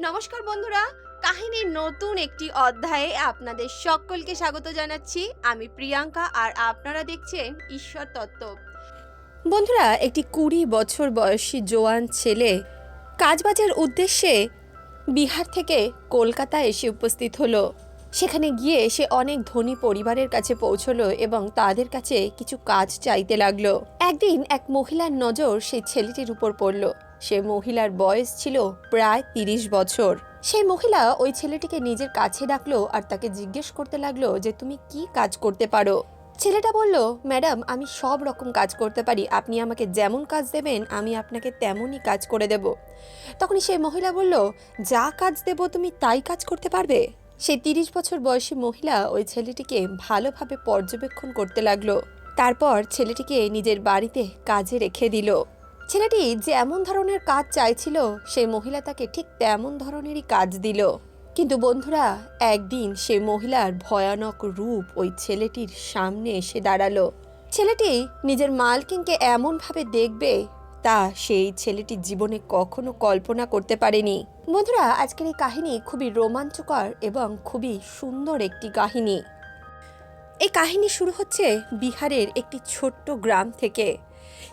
নমস্কার বন্ধুরা, কাহিনীর নতুন একটি অধ্যায়ে আপনাদের সকলকে স্বাগত জানাচ্ছি। আমি প্রিয়াঙ্কা আর আপনারা দেখছেন ঈশ্বর তত্ত্ব। বন্ধুরা, একটি কুড়ি বছর বয়সী জোয়ান ছেলে কাজবাজের উদ্দেশ্যে বিহার থেকে কলকাতা এসে উপস্থিত হলো। সেখানে গিয়ে সে অনেক ধনী পরিবারের কাছে পৌঁছলো এবং তাদের কাছে কিছু কাজ চাইতে লাগল। একদিন এক মহিলার নজর সেই ছেলেটির উপর পড়ল। সে মহিলার বয়স ছিল প্রায় তিরিশ বছর। সেই মহিলা ওই ছেলেটিকে নিজের কাছে ডাকলো আর তাকে জিজ্ঞেস করতে লাগল যে, তুমি কি কাজ করতে পারো? ছেলেটা বলল, ম্যাডাম, আমি সব রকম কাজ করতে পারি। আপনি আমাকে যেমন কাজ দেবেন, আমি আপনাকে তেমনই কাজ করে দেব। তখনই সেই মহিলা বলল, যা কাজ দেব, তুমি তাই কাজ করতে পারবে? সেই তিরিশ বছর বয়সী মহিলা ওই ছেলেটিকে ভালোভাবে পর্যবেক্ষণ করতে লাগল। তারপর ছেলেটিকে নিজের বাড়িতে কাজে রেখে দিল। ছেলেটি যেমন ধরনের কাজ চাইছিল, সেই মহিলা তাকে ঠিক তেমন ধরনেরই কাজ দিল। কিন্তু বন্ধুরা, একদিন সে মহিলার ভয়ানক রূপ ওই ছেলেটির সামনে এসে দাঁড়াল। ছেলেটি নিজের মালকিনকে এমনভাবে দেখবে তা সেই ছেলেটির জীবনে কখনো কল্পনা করতে পারেনি। বন্ধুরা, আজকের এই কাহিনী খুবই রোমাঞ্চকর এবং খুবই সুন্দর একটি কাহিনী। এই কাহিনী শুরু হচ্ছে বিহারের একটি ছোট্ট গ্রাম থেকে।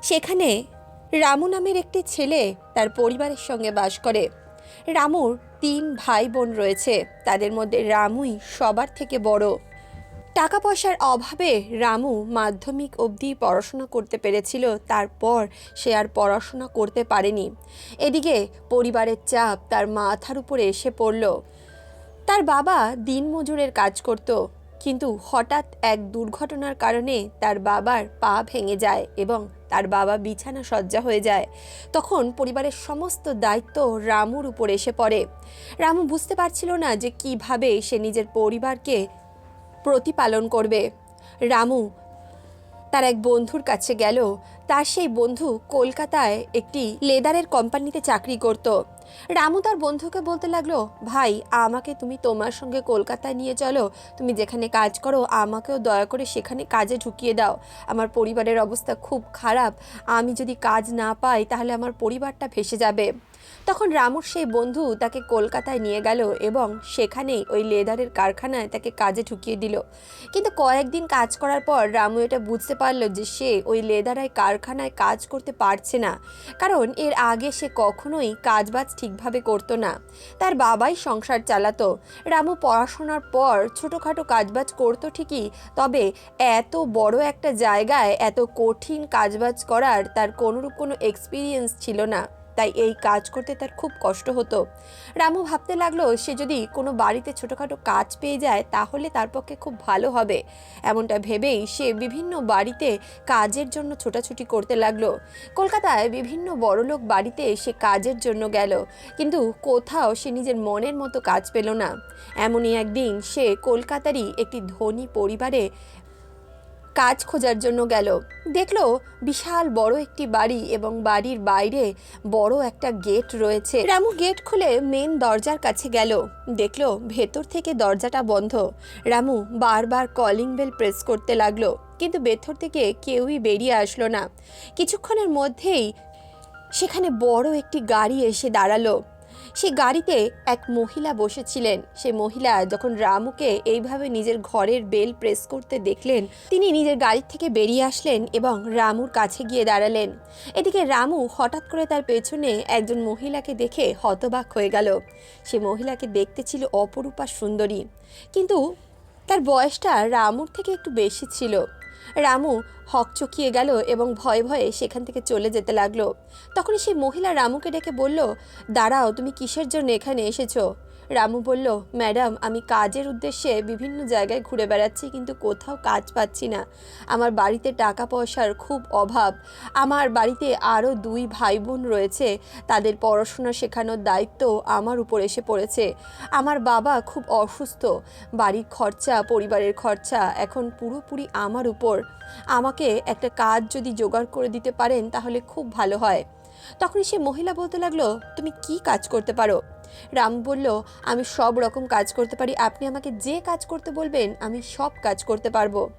সেখানে রামু নামের একটি ছেলে তার পরিবারের সঙ্গে বাস করে। রামুর তিন ভাই বোন রয়েছে। তাদের মধ্যে রামুই সবার থেকে বড়। টাকা পয়সার অভাবে রামু মাধ্যমিক অবধি পড়াশোনা করতে পেরেছিল, তারপর সে আর পড়াশোনা করতে পারেনি। এদিকে পরিবারের চাপ তার মাথার উপরে এসে পড়ল। তার বাবা দিনমজুরের কাজ করত, কিন্তু হঠাৎ এক দুর্ঘটনার কারণে তার বাবার পা ভেঙে যায় এবং তার বাবা বিছানা সজ্জা হয়ে যায়। তখন পরিবারের সমস্ত দায়িত্ব রামুর উপর এসে পড়ে। রামু বুঝতে পারছিল না যে কীভাবে সে নিজের পরিবারকে প্রতিপালন করবে। রামু তার এক বন্ধুর কাছে গেল। তার সেই বন্ধু কলকাতায় একটি লেদারের কোম্পানিতে চাকরি করত। রামু তার বন্ধুকে বলতে লাগল, ভাই, আমাকে তুমি তোমার সঙ্গে কলকাতায় নিয়ে চলো। তুমি যেখানে কাজ করো, আমাকেও দয়া করে সেখানে কাজে ঢুকিয়ে দাও। আমার পরিবারের অবস্থা খুব খারাপ। আমি যদি কাজ না পাই, তাহলে আমার পরিবারটা ভেসে যাবে। তখন রামুর সেই বন্ধু তাকে কলকাতায় নিয়ে গেল এবং সেখানেই ওই লেদারের কারখানায় তাকে কাজে ঢুকিয়ে দিল। কিন্তু কয়েকদিন কাজ করার পর রামু এটা বুঝতে পারল যে সে ওই লেদারায় কারখানায় কাজ করতে পারছে না। কারণ এর আগে সে কখনোই কাজবাজ ঠিকভাবে করতো না। তার বাবাই সংসার চালাতো। রামু পড়াশোনার পর ছোটোখাটো কাজবাজ করতো ঠিকই, তবে এত বড় একটা জায়গায় এত কঠিন কাজবাজ করার তার কোনোরূপ কোনো এক্সপিরিয়েন্স ছিল না। তাই এই কাজ করতে তার খুব কষ্ট হতো। রামু ভাবতে লাগল, সে যদি কোনো বাড়িতে ছোটোখাটো কাজ পেয়ে যায়, তাহলে তার পক্ষে খুব ভালো হবে। এমনটা ভেবেই সে বিভিন্ন বাড়িতে কাজের জন্য ছোটাছুটি করতে লাগল। কলকাতায় বিভিন্ন বড়লোক বাড়িতে সে কাজের জন্য গেল, কিন্তু কোথাও সে নিজের মনের মতো কাজ পেল না। এমনই একদিন সে কলকাতারই একটি ধনী পরিবারে কাজ খোঁজার জন্য গেল। দেখল বিশাল বড় একটি বাড়ি এবং বাড়ির বাইরে বড় একটা গেট রয়েছে। রামু গেট খুলে মেন দরজার কাছে গেল। দেখল ভেতর থেকে দরজাটা বন্ধ। রামু বারবার কলিং বেল প্রেস করতে লাগল, কিন্তু ভেতর থেকে কেউই বেরিয়ে আসলো না। কিছুক্ষণের মধ্যেই সেখানে বড় একটি গাড়ি এসে দাঁড়াল। সেই গাড়িতে এক মহিলা বসেছিলেন। সে মহিলা যখন রামুকে এইভাবে নিজের ঘরের বেল প্রেস করতে দেখলেন, তিনি নিজের গাড়ি থেকে বেরিয়ে আসলেন এবং রামুর কাছে গিয়ে দাঁড়ালেন। এদিকে রামু হঠাৎ করে তার পেছনে একজন মহিলাকে দেখে হতবাক হয়ে গেল। সে মহিলাকে দেখতে ছিল অপরূপা সুন্দরী। কিন্তু তার বয়সটা রামুর থেকে একটু বেশি ছিল। রামু হকচকিয়ে গেল এবং ভয়ে ভয়ে সেখান থেকে চলে যেতে লাগল। তখন সেই মহিলা রামুকে ডেকে বলল, দাঁড়াও, তুমি কিসের জন্য এখানে এসেছ? রামু বলল, ম্যাডাম, আমি কাজের উদ্দেশ্যে বিভিন্ন জায়গায় ঘুরে বেড়াচ্ছি, কিন্তু কোথাও কাজ পাচ্ছি না। আমার বাড়িতে টাকা পয়সার খুব অভাব। আমার বাড়িতে আরও দুই ভাই বোন রয়েছে। তাদের পড়াশোনা শেখানোর দায়িত্ব আমার উপর এসে পড়েছে। আমার বাবা খুব অসুস্থ। বাড়ির খরচা, পরিবারের খরচা এখন পুরোপুরি আমার উপর। আমাকে একটা কাজ যদি জোগাড় করে দিতে পারেন, তাহলে খুব ভালো হয়। তখনই সে মহিলা বলতে লাগল, তুমি কি কাজ করতে পারো? রাম বলল, আমি সব রকম কাজ করতে পারি। আপনি আমাকে যে কাজ করতে বলবেন, আমি সব কাজ করতে পারব।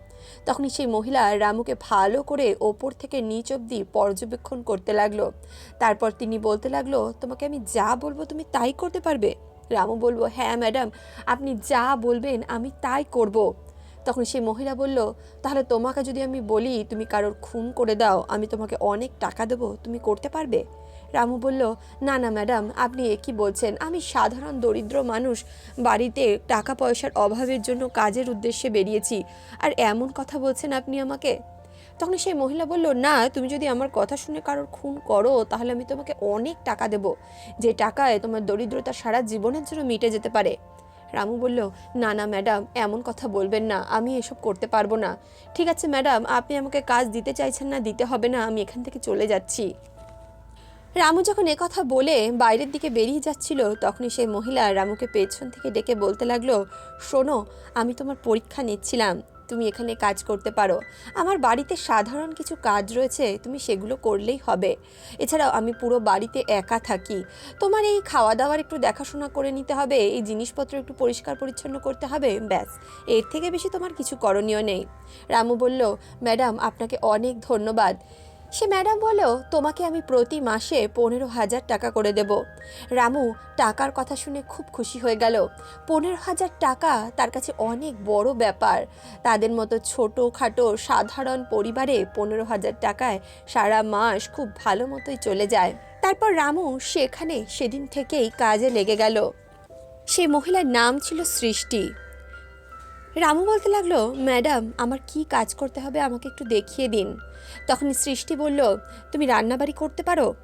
তখনই সেই মহিলা রামুকে ভালো করে ওপর থেকে নিচ অবধি পর্যবেক্ষণ করতে লাগল। তারপর তিনি বলতে লাগল, তোমাকে আমি যা বলব তুমি তাই করতে পারবে? রামু বলব হ্যাঁ ম্যাডাম, আপনি যা বলবেন আমি তাই করব। তখন সেই মহিলা বলল, তাহলে তোমাকে যদি আমি বলি, তুমি কারোর খুন করে দাও, আমি তোমাকে অনেক টাকা দেবো, তুমি করতে পারবে? রামু বলল, না না, ম্যাডাম, আপনি এ কী বলছেন? আমি সাধারণ দরিদ্র মানুষ। বাড়িতে টাকা পয়সার অভাবের জন্য কাজের উদ্দেশ্যে বেরিয়েছি। আর এমন কথা বলছেন আপনি আমাকে? তখন সেই মহিলা বলল, না, তুমি যদি আমার কথা শুনে কারোর খুন করো, তাহলে আমি তোমাকে অনেক টাকা দেব। যে টাকায় তোমার দরিদ্রতা সারা জীবনের জন্য মিটে যেতে পারে। রামু বলল, না না, ম্যাডাম, এমন কথা বলবেন না। আমি এসব করতে পারব না। ঠিক আছে, ম্যাডাম, আপনি আমাকে কাজ দিতে চাইছেন না, দিতে হবে না। আমি এখান থেকে চলে যাচ্ছি। রামু যখন কথা বলে বাইরের দিকে বেরিয়ে যাচ্ছিল, তখনই সেই মহিলা রামুকে পেছন থেকে ডেকে বলতে লাগল, শোনো, আমি তোমার পরীক্ষা নিচ্ছিলাম। তুমি এখানে কাজ করতে পারো। আমার বাড়িতে সাধারণ কিছু কাজ রয়েছে, তুমি সেগুলো করলেই হবে। এছাড়াও আমি পুরো বাড়িতে একা থাকি। তোমার এই খাওয়া দাওয়ার একটু দেখাশোনা করে নিতে হবে, এই জিনিসপত্র একটু পরিষ্কার পরিচ্ছন্ন করতে হবে, ব্যাস। এর থেকে বেশি তোমার কিছু করণীয় নেই। রামু বলল, ম্যাডাম, আপনাকে অনেক ধন্যবাদ। সে ম্যাডাম বলল, তোমাকে আমি প্রতি মাসে পনেরো হাজার টাকা করে দেব। রামু টাকার কথা শুনে খুব খুশি হয়ে গেল। পনেরো হাজার টাকা তার কাছে অনেক বড় ব্যাপার। তাদের মতো ছোটো খাটো সাধারণ পরিবারে পনেরো হাজার টাকায় সারা মাস খুব ভালো মতোই চলে যায়। তারপর রামু সেখানে সেদিন থেকেই কাজে লেগে গেল। সে মহিলার নাম ছিল সৃষ্টি। রামু বলতে লাগল, ম্যাডাম, আমার কি কাজ করতে হবে আমাকে একটু দেখিয়ে দিন। তখন সৃষ্টি বলল, তুমি রান্নাবাড়ি করতে পারো?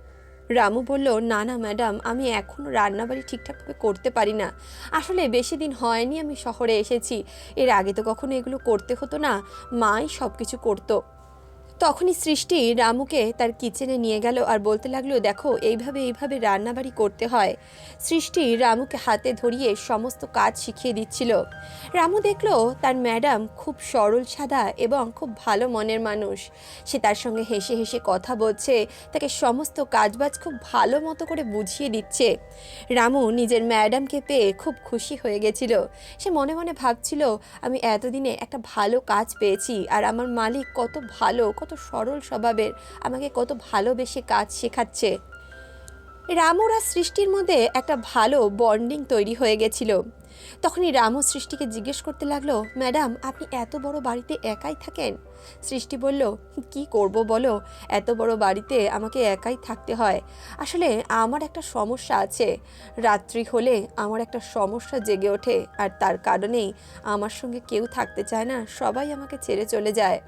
রামু বলল, না না, ম্যাডাম, আমি এখনও রান্নাবাড়ি ঠিকঠাকভাবে করতে পারি না। আসলে বেশি দিন হয়নি আমি শহরে এসেছি। এর আগে তো কখনো এগুলো করতে হতো না। মাই সব কিছু করতো। তখনই সৃষ্টি রামুকে তার কিচেনে নিয়ে গেল আর বলতে লাগল, দেখো, এইভাবে এইভাবে রান্নাবাড়ি করতে হয়। সৃষ্টি রামুকে হাতে ধরিয়ে সমস্ত কাজ শিখিয়ে দিচ্ছিল। রামু দেখল তার ম্যাডাম খুব সরল সাদা এবং খুব ভালো মনের মানুষ। সে তার সঙ্গে হেসে হেসে কথা বলছে, তাকে সমস্ত কাজবাজ খুব ভালো মতো করে বুঝিয়ে দিচ্ছে। রামু নিজের ম্যাডামকে পেয়ে খুব খুশি হয়ে গেছিল। সে মনে মনে ভাবছিল, আমি এতদিনে একটা ভালো কাজ পেয়েছি আর আমার মালিক কত ভালো, কত সরল স্বভাবের, আমাকে কত ভালোবেসে কাজ শেখাচ্ছে। রামুর সৃষ্টির মধ্যে একটা ভালো বন্ডিং তৈরি হয়ে গেছিল। তখনই রামু সৃষ্টিকে জিজ্ঞেস করতে লাগল, ম্যাডাম, আপনি এত বড় বাড়িতে একাই থাকেন? সৃষ্টি বলল, কি করব বলো? এত বড় বাড়িতে আমাকে একাই থাকতে হয়। আসলে আমার একটা সমস্যা আছে। রাত্রি হলে আমার একটা সমস্যা জেগে ওঠে, আর তার কারণেই আমার সঙ্গে কেউ থাকতে চায় না, সবাই আমাকে ছেড়ে চলে যায়।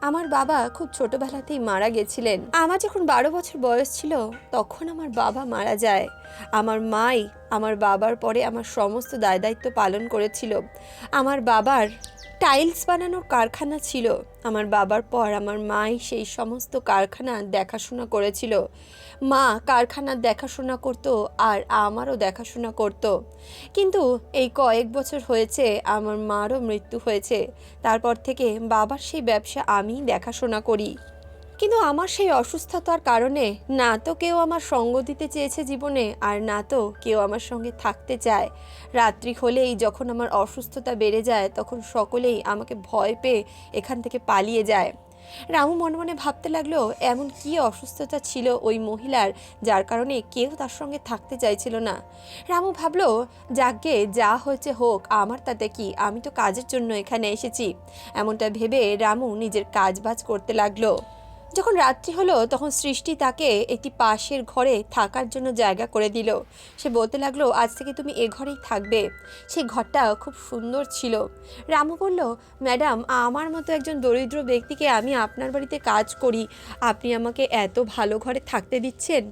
আমার বাবা খুব ছোটবেলাতেই মারা গেছিলেন। আমার যখন বারো বছর বয়স ছিল, তখন আমার বাবা মারা যায়। আমার মাই আমার বাবার পরে আমার সমস্ত দায় দায়িত্ব পালন করেছিল। আমার বাবার টাইলস বানানোর কারখানা ছিল। আমার বাবার পর আমার মাই সেই সমস্ত কারখানা দেখাশোনা করেছিল। মা কারখানা দেখাশোনা করত আর আমারও দেখাশোনা করত। কিন্তু এই কয়েক বছর হয়েছে আমার মারও মৃত্যু হয়েছে। তারপর থেকে বাবার সেই ব্যবসা আমি দেখাশোনা করি। কিন্তু আমার সেই অসুস্থতার কারণে না তো কেউ আমার সঙ্গ দিতে চেয়েছে জীবনে, আর না তো কেউ আমার সঙ্গে থাকতে চায়। রাত্রি হলেই যখন আমার অসুস্থতা বেড়ে যায়, তখন সকলেই আমাকে ভয় পেয়ে এখান থেকে পালিয়ে যায়। রামু মনে মনে ভাবতে লাগল, এমন কি অসুস্থতা ছিল ওই মহিলার, যার কারণে কেউ তার সঙ্গে থাকতে চাইছিল না। রামু ভাবলো, যাকে যা হয়েছে হোক, আমার তাতে কি? আমি তো কাজের জন্য এখানে এসেছি। এমনটা ভেবে রামু নিজের কাজ বাজ করতে লাগল। যখন রাত্রি হলো, তখন সৃষ্টি তাকে একটি পাশের ঘরে থাকার জন্য জায়গা করে দিল। সে বলতে লাগল, আজ থেকে তুমি এ ঘরেই থাকবে। সেই ঘরটা খুব সুন্দর ছিল। রামু বলল, ম্যাডাম, আমার মতো একজন দরিদ্র ব্যক্তিকে আমি আপনার বাড়িতে কাজ করি। আপনি আমাকে এত ভালো ঘরে থাকতে দিচ্ছেন।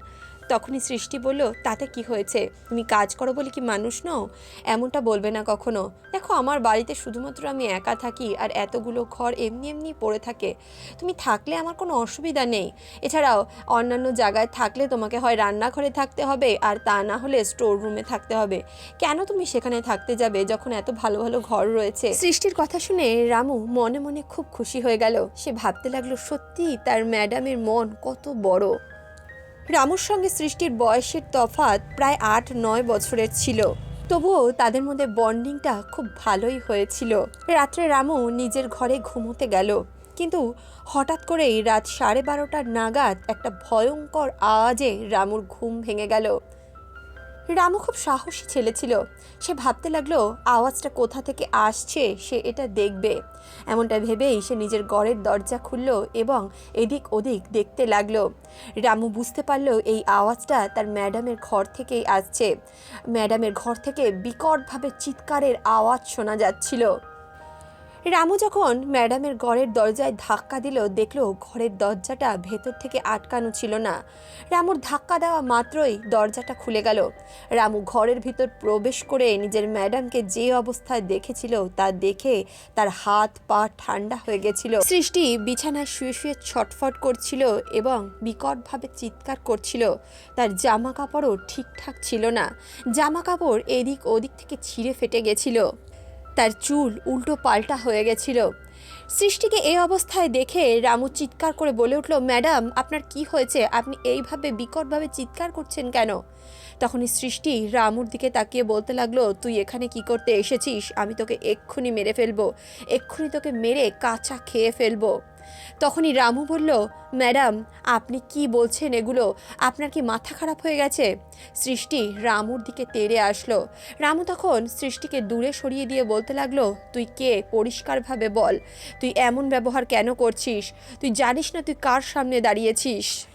তখনই সৃষ্টি বলল, তাতে কি হয়েছে? তুমি কাজ করো বলে কি মানুষ নও? এমনটা বলবে না কখনো। দেখো, আমার বাড়িতে শুধুমাত্র আমি একা থাকি, আর এতগুলো ঘর এমনি এমনি পড়ে থাকে। তুমি থাকলে আমার কোনো অসুবিধা নেই। এছাড়াও, অন্যান্য জায়গায় থাকলে তোমাকে হয় রান্নাঘরে থাকতে হবে, আর তা না হলে স্টোর রুমে থাকতে হবে। কেন তুমি সেখানে থাকতে যাবে যখন এত ভালো ভালো ঘর রয়েছে? সৃষ্টির কথা শুনে রামু মনে মনে খুব খুশি হয়ে গেল। সে ভাবতে লাগল সত্যি তার ম্যাডামের মন কত বড়। রামুর সঙ্গে সৃষ্টির বয়সের তফাত প্রায় আট, নয় বছরের ছিল। তবুও তাদের মধ্যে বন্ডিংটা খুব ভালোই হয়েছিল। রাত্রে রামু নিজের ঘরে ঘুমোতে গেল। কিন্তু হঠাৎ করেই রাত সাড়ে বারোটার নাগাদ একটা ভয়ঙ্কর আওয়াজে রামুর ঘুম ভেঙে গেল। রামু খুব সাহসী ছেলে ছিল। সে ভাবতে লাগল, আওয়াজটা কোথা থেকে আসছে সে এটা দেখবে। এমনটা ভেবেই সে নিজের গড়ের দরজা খুলল এবং এদিক ওদিক দেখতে লাগল। রামু বুঝতে পারল এই আওয়াজটা তার ম্যাডামের ঘর থেকেই আসছে। ম্যাডামের ঘর থেকে বিকটভাবে চিৎকারের আওয়াজ শোনা যাচ্ছিল। রামু যখন ম্যাডামের ঘরের দরজায় ধাক্কা দিল, দেখল ঘরের দরজাটা ভেতর থেকে আটকানো ছিল না। রামুর ধাক্কা দেওয়া মাত্রই দরজাটা খুলে গেল। রামু ঘরের ভিতর প্রবেশ করে নিজের ম্যাডামকে যে অবস্থায় দেখেছিল, তা দেখে তার হাত পা ঠান্ডা হয়ে গেছিল। সৃষ্টি বিছানায় শুয়ে শুয়ে ছটফট করছিল এবং বিকটভাবে চিৎকার করছিল। তার জামা কাপড়ও ঠিকঠাক ছিল না। জামা কাপড় এদিক ওদিক থেকে ছিঁড়ে ফেটে গেছিল। তার চুল উল্টো পাল্টা হয়ে গেছিল। সৃষ্টিকে এই অবস্থায় দেখে রামু চিৎকার করে বলে উঠল, ম্যাডাম, আপনার কি হয়েছে? আপনি এইভাবে বিকটভাবে চিৎকার করছেন কেন? তখনই সৃষ্টি রামুর দিকে তাকিয়ে বলতে লাগল, তুই এখানে কি করতে এসেছিস? আমি তোকে এক্ষুনি মেরে ফেলব। এক্ষুনি তোকে মেরে কাঁচা খেয়ে ফেলব। তখনই রামু বলল, ম্যাডাম, আপনি কি বলছেন এগুলো? আপনার কি মাথা খারাপ হয়ে গেছে? সৃষ্টি রামুর দিকে তেড়ে আসলো। রামু তখন সৃষ্টিকে দূরে সরিয়ে দিয়ে বলতে লাগল, তুই কে? পরিষ্কারভাবে বল। তুই এমন ব্যবহার কেন করছিস? তুই জানিস না তুই কার সামনে দাঁড়িয়েছিস?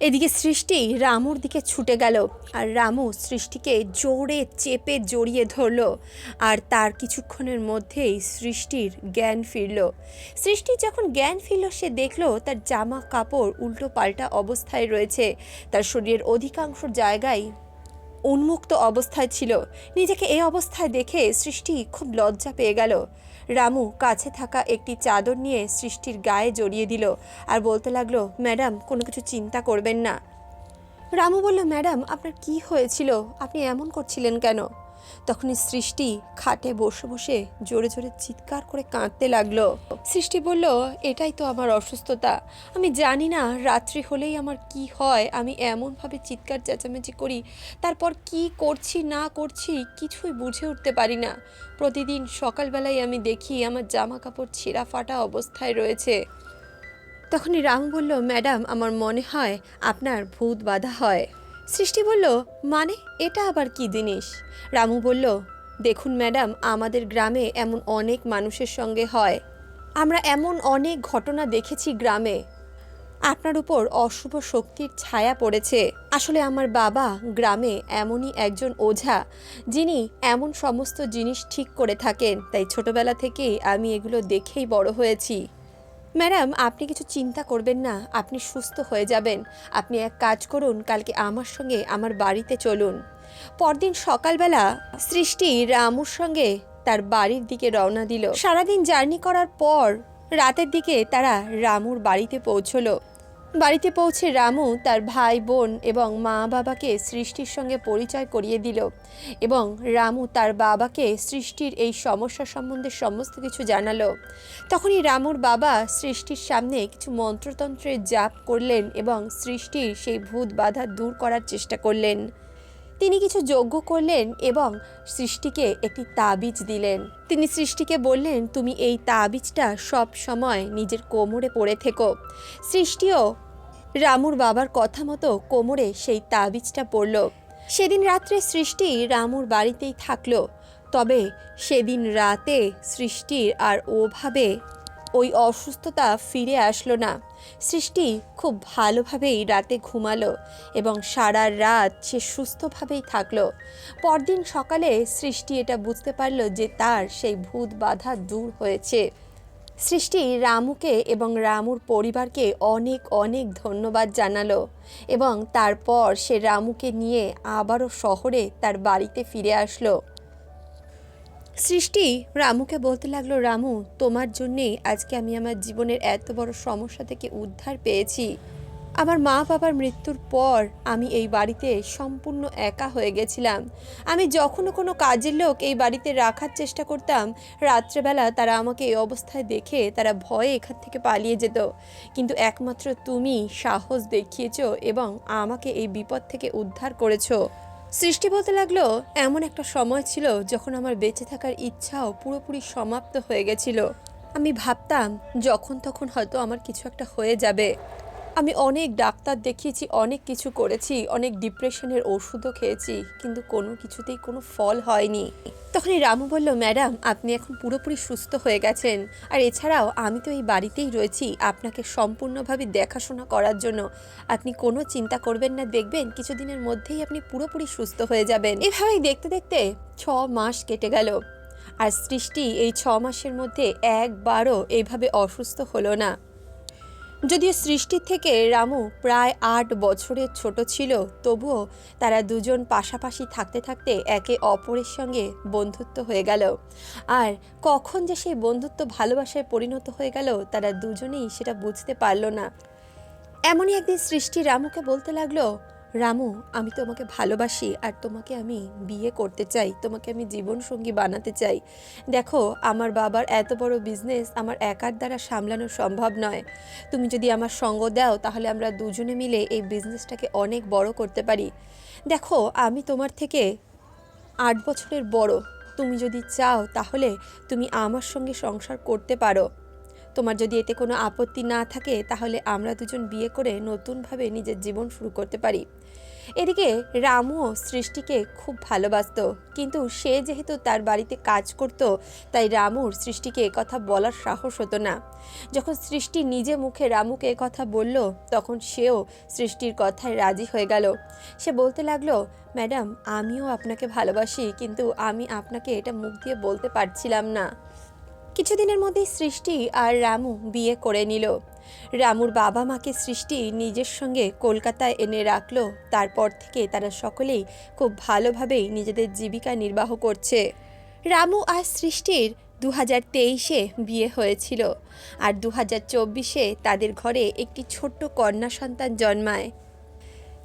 এদিকে সৃষ্টি রামুর দিকে ছুটে গেল আর রামু সৃষ্টিকে জোরে চেপে জড়িয়ে ধরল আর তার কিছুক্ষণের মধ্যেই সৃষ্টির জ্ঞান ফিরল। সৃষ্টি যখন জ্ঞান ফিরল, সে দেখল তার জামা কাপড় উল্টো পাল্টা অবস্থায় রয়েছে। তার শরীরের অধিকাংশ জায়গায় উন্মুক্ত অবস্থায় ছিল। নিজেকে এই অবস্থায় দেখে সৃষ্টি খুব লজ্জা পেয়ে গেল। রামু কাছে থাকা একটি চাদর নিয়ে সৃষ্টির গায়ে জড়িয়ে দিল আর বলতে লাগল, ম্যাডাম, কোনো কিছু চিন্তা করবেন না। রামু বলল, ম্যাডাম, আপনার কি হয়েছিল? আপনি এমন করছিলেন কেন? তখনই সৃষ্টি খাটে বসে বসে জোরে জোরে চিৎকার করে কাঁদতে লাগল। সৃষ্টি বলল, এটাই তো আমার অসুস্থতা। আমি জানি না রাত্রি হলেই আমার কি হয়। আমি এমনভাবে চিৎকার চেঁচামেচি করি, তারপর কি করছি, না করছি কিছুই বুঝে উঠতে পারি না। প্রতিদিন সকালবেলায় আমি দেখি আমার জামা কাপড় ছেঁড়া ফাটা অবস্থায় রয়েছে। তখনই রাম বলল, ম্যাডাম, আমার মনে হয় আপনার ভূত বাধা হয়। সৃষ্টি বলল মানে এটা আবার কি জিনিস? রামু বলল, দেখুন ম্যাডাম, আমাদের গ্রামে এমন অনেক মানুষের সঙ্গে হয়। আমরা এমন অনেক ঘটনা দেখেছি গ্রামে। আপনার উপর অশুভ শক্তির ছায়া পড়েছে। আসলে আমার বাবা গ্রামে এমনই একজন ওঝা, যিনি এমন সমস্ত জিনিস ঠিক করে থাকেন। তাই ছোটবেলা থেকেই আমি এগুলো দেখেই বড় হয়েছি। ম্যাডাম, আপনি কিছু চিন্তা করবেন না, আপনি সুস্থ হয়ে যাবেন। আপনি এক কাজ করুন, কালকে আমার সঙ্গে আমার বাড়িতে চলুন। পরদিন সকালবেলা সৃষ্টি রামুর সঙ্গে তার বাড়ির দিকে রওনা দিল। সারাদিন জার্নি করার পর রাতের দিকে তারা রামুর বাড়িতে পৌঁছলো। বাড়িতে পৌঁছে রামু তার ভাই, বোন এবং মা বাবাকে সৃষ্টির সঙ্গে পরিচয় করিয়ে দিল এবং রামু তার বাবাকে সৃষ্টির এই সমস্যা সম্বন্ধে সমস্ত কিছু জানালো। তখনই রামুর বাবা সৃষ্টির সামনে কিছু মন্ত্রতন্ত্রের জাপ করলেন এবং সৃষ্টির সেই ভূত বাধা দূর করার চেষ্টা করলেন। তিনি কিছু যজ্ঞ করলেন এবং সৃষ্টিকে একটি তাবিজ দিলেন। তিনি সৃষ্টিকে বললেন, তুমি এই তাবিজটা সব সময় নিজের কোমরে পড়ে থেকো। সৃষ্টিও রামুর বাবার কথা মতো কোমরে সেই তাবিজটা পড়ল। সেদিন রাত্রে সৃষ্টি রামুর বাড়িতেই থাকল। তবে সেদিন রাতে সৃষ্টির আর ওভাবে ওই অসুস্থতা ফিরে আসলো না। সৃষ্টি খুব ভালোভাবেই রাতে ঘুমালো এবং সারা রাত সে সুস্থভাবেই থাকল। পরদিন সকালে সৃষ্টি এটা বুঝতে পারল যে তার সেই ভূত বাধা দূর হয়েছে। সৃষ্টি রামুকে এবং রামুর পরিবারকে অনেক অনেক ধন্যবাদ জানালো এবং তারপর সে রামুকে নিয়ে আবারও শহরে তার বাড়িতে ফিরে আসলো। সৃষ্টি, রামুকে বলতে লাগল, রামু, তোমার জন্যেই আজকে আমি আমার জীবনের এত বড় সমস্যা থেকে উদ্ধার পেয়েছি। আমার মা বাবার মৃত্যুর পর আমি এই বাড়িতে সম্পূর্ণ একা হয়ে গেছিলাম। আমি যখনও কোনো কাজের লোক এই বাড়িতে রাখার চেষ্টা করতাম, রাত্রেবেলা তারা আমাকে এই অবস্থায় দেখে তারা ভয়ে এখান থেকে পালিয়ে যেত। কিন্তু একমাত্র তুমি সাহস দেখিয়েছ এবং আমাকে এই বিপদ থেকে উদ্ধার করেছ। সৃষ্টি বলতে লাগল, এমন একটা সময় ছিল যখন আমার বেঁচে থাকার ইচ্ছাও পুরোপুরি সমাপ্ত হয়ে গেছিল। আমি ভাবতাম, যখন তখন হয়তো আমার কিছু একটা হয়ে যাবে। আমি অনেক ডাক্তার দেখিয়েছি, অনেক কিছু করেছি, অনেক ডিপ্রেশনের ওষুধও খেয়েছি, কিন্তু কোনো কিছুতেই কোনো ফল হয়নি। তখনই রামু বলল, ম্যাডাম, আপনি এখন পুরোপুরি সুস্থ হয়ে গেছেন। আর এছাড়াও আমি তো এই বাড়িতেই রয়েছি, আপনাকে সম্পূর্ণভাবে দেখাশোনা করার জন্য। আপনি কোনো চিন্তা করবেন না, দেখবেন কিছুদিনের মধ্যেই আপনি পুরোপুরি সুস্থ হয়ে যাবেন। এভাবেই দেখতে দেখতে ছ মাস কেটে গেল। আর সৃষ্টি এই ছ মাসের মধ্যে একবারও এইভাবে অসুস্থ হলো না। যদিও সৃষ্টির থেকে রামু প্রায় আট বছরের ছোট ছিল, তবুও তারা দুজন পাশাপাশি থাকতে থাকতে একে অপরের সঙ্গে বন্ধুত্ব হয়ে গেল। আর কখন যে সেই বন্ধুত্ব ভালোবাসায় পরিণত হয়ে গেল, তারা দুজনেই সেটা বুঝতে পারল না। এমনই একদিন সৃষ্টি রামুকে বলতে লাগল রামু, আমি তোমাকে ভালোবাসি আর তোমাকে আমি বিয়ে করতে চাই, তোমাকে আমি জীবনসঙ্গী বানাতে চাই। দেখো, আমার বাবার এত বড় বিজনেস আমার একার দ্বারা সামলানো সম্ভব নয়। তুমি যদি আমার সঙ্গ দাও, তাহলে আমরা দুজনে মিলে এই বিজনেসটাকে অনেক বড় করতে পারি। দেখো, আমি তোমার থেকে আট বছরের বড়। তুমি যদি চাও, তাহলে তুমি আমার সঙ্গে সংসার করতে পারো। তোমার যদি এতে কোনো আপত্তি না থাকে, তাহলে আমরা দুজন বিয়ে করে নতুনভাবে নিজের জীবন শুরু করতে পারি। এদিকে রামুও সৃষ্টিকে খুব ভালোবাসতো, কিন্তু সে যেহেতু তার বাড়িতে কাজ করত, তাই রামুর সৃষ্টিকে কথা বলার সাহস হতো না। যখন সৃষ্টি নিজে মুখে রামুকে কথা বলল, তখন সেও সৃষ্টির কথায় রাজি হয়ে গেল। সে বলতে লাগল, ম্যাডাম, আমিও আপনাকে ভালোবাসি, কিন্তু আমি আপনাকে এটা মুখ দিয়ে বলতে পারছিলাম না। কিছুদিনের মধ্যেই সৃষ্টি আর রামু বিয়ে করে নিল। রামুর বাবা মাকে সৃষ্টি নিজের সঙ্গে কলকাতায় এনে রাখল। তারপর থেকে তারা সকলেই খুব ভালোভাবেই নিজেদের জীবিকা নির্বাহ করছে। রামু আর সৃষ্টির দু হাজার তেইশে বিয়ে হয়েছিল আর দু হাজার চব্বিশে তাদের ঘরে একটি ছোট্ট কন্যা সন্তান জন্মায়।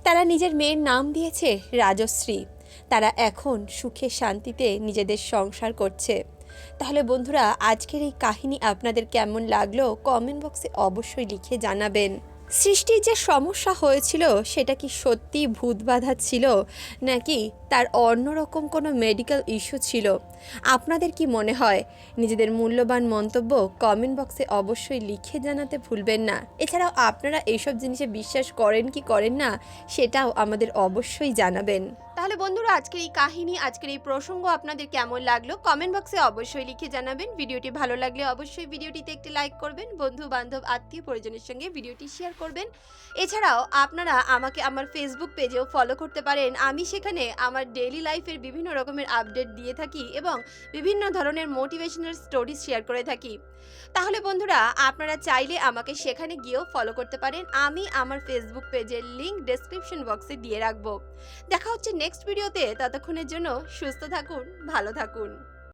তারা নিজের মেয়ের নাম দিয়েছে রাজশ্রী। তারা এখন সুখে শান্তিতে নিজেদের সংসার করছে। তাহলে বন্ধুরা, আজকের এই কাহিনী আপনাদের কেমন লাগল? কমেন্ট বক্সে অবশ্যই লিখে জানাবেন। সৃষ্টির যে সমস্যা হয়েছিল, সেটা কি সত্যি ভূত বাধা ছিল? নাকি তার অন্যরকম কোনো মেডিকেল ইস্যু ছিল? আপনাদের কি মনে হয়? নিজেদের মূল্যবান মন্তব্য কমেন্ট বক্সে অবশ্যই লিখে জানাতে ভুলবেন না। এছাড়াও আপনারা এইসব জিনিসে বিশ্বাস করেন কি করেন না, সেটাও আমাদের অবশ্যই জানাবেন। তাহলে বন্ধুরা, আজকের এই কাহিনী, আজকের এই প্রসঙ্গ আপনাদের কেমন লাগল? কমেন্ট বক্সে অবশ্যই লিখে জানাবেন। ভিডিওটি ভালো লাগলে অবশ্যই ভিডিওটিতে একটি লাইক করবেন। বন্ধু বান্ধব আত্মীয় পরিজনের সঙ্গে ভিডিওটি শেয়ার করবেন। এছাড়াও আপনারা আমাকে আমার ফেসবুক পেজেও ফলো করতে পারেন। আমি সেখানে আমার ডেইলি লাইফের বিভিন্ন রকমের আপডেট দিয়ে থাকি এবং বিভিন্ন ধরনের মোটিভেশনাল স্টোরি শেয়ার করে থাকি। তাহলে বন্ধুরা, আপনারা চাইলে আমাকে সেখানে গিয়েও ফলো করতে পারেন। আমি আমার ফেসবুক পেজের লিঙ্ক ডেসক্রিপশন বক্সে দিয়ে রাখব। দেখা হচ্ছে নেক্সট ভিডিওতে ততক্ষণের জন্য সুস্থ থাকুন, ভালো থাকুন।